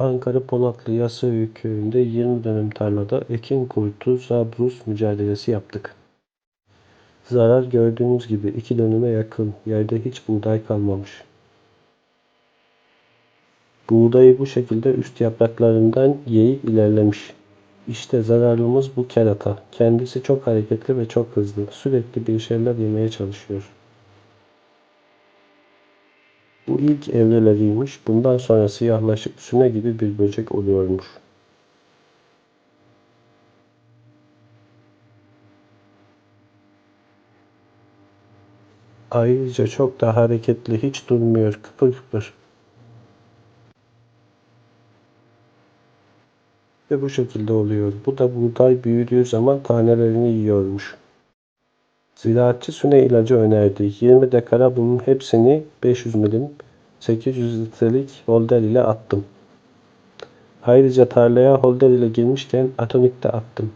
Ankara Polatlı Yassıöğü köyünde 20 dönüm tarlada ekin kurtu Zabrus mücadelesi yaptık. Zarar gördüğünüz gibi iki dönüme yakın, yerde hiç buğday kalmamış. Buğdayı bu şekilde üst yapraklarından yiyip ilerlemiş. İşte zararımız bu kerata. Kendisi çok hareketli ve çok hızlı. Sürekli bir şeyler yemeye çalışıyor. Bu ilk evreleriymiş. Bundan sonra siyahlaşıp süne gibi bir böcek oluyormuş. Ayrıca çok da hareketli, hiç durmuyor, kıpır kıpır. Ve bu şekilde oluyor. Bu da buğday büyüdüğü zaman tanelerini yiyormuş. Ziraatçı süne ilacı önerdi. 20 dekara bunun hepsini 500 milim 800 litrelik holder ile attım. Ayrıca tarlaya holder ile girmişken atonik de attım.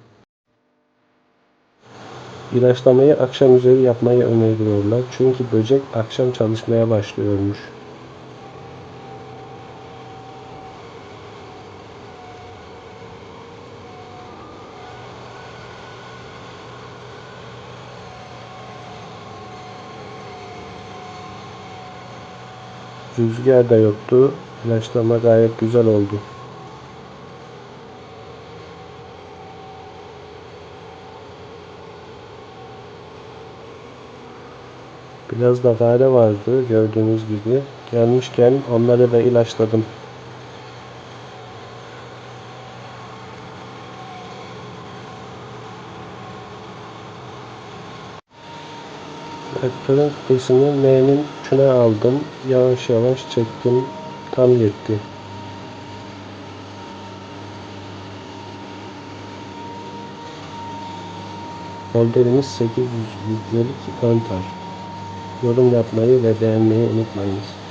İlaçlamayı akşam üzeri yapmayı öneriyorlar. Çünkü böcek akşam çalışmaya başlıyormuş. Rüzgar da yoktu. İlaçlama gayet güzel oldu. Biraz da fare vardı gördüğünüz gibi. Gelmişken onları da ilaçladım. Traktörün vitesini M'nin üçüne aldım. Yavaş yavaş çektim. Tam yetti. Molderimiz 800 litrelik kantar. Yorum yapmayı ve beğenmeyi unutmayınız.